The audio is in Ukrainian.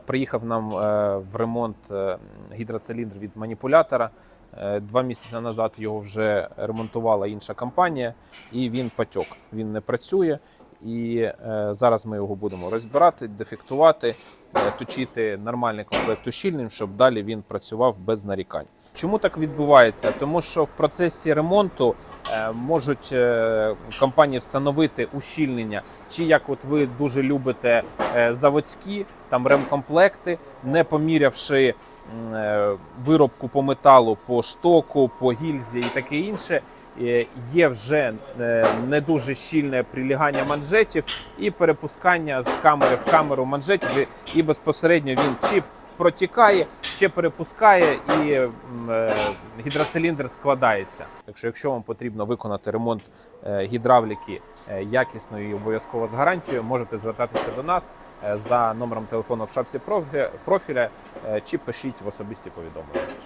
Приїхав нам е, в ремонт е, гідроциліндр від маніпулятора. Е, Два місяці назад його вже ремонтувала інша компанія, і він потік. Він не працює. І е, зараз ми його будемо розбирати, дефектувати, е, точити нормальний комплект ущільнень, щоб далі він працював без нарікань. Чому так відбувається? Тому що в процесі ремонту е, можуть е, компанії встановити ущільнення, чи як от ви дуже любите е, заводські там ремкомплекти, не помірявши е, виробку по металу, по штоку, по гільзі і таке інше. Е, Є вже е, не дуже щільне прилягання манжетів і перепускання з камери в камеру манжетів, і- безпосередньо він чи протікає, чи перепускає, і е, гідроциліндр складається. Якщо, якщо вам потрібно виконати ремонт гідравліки якісно і обов'язково з гарантією, можете звертатися до нас за номером телефону в шапці профі- профіля чи пишіть в особисті повідомлення.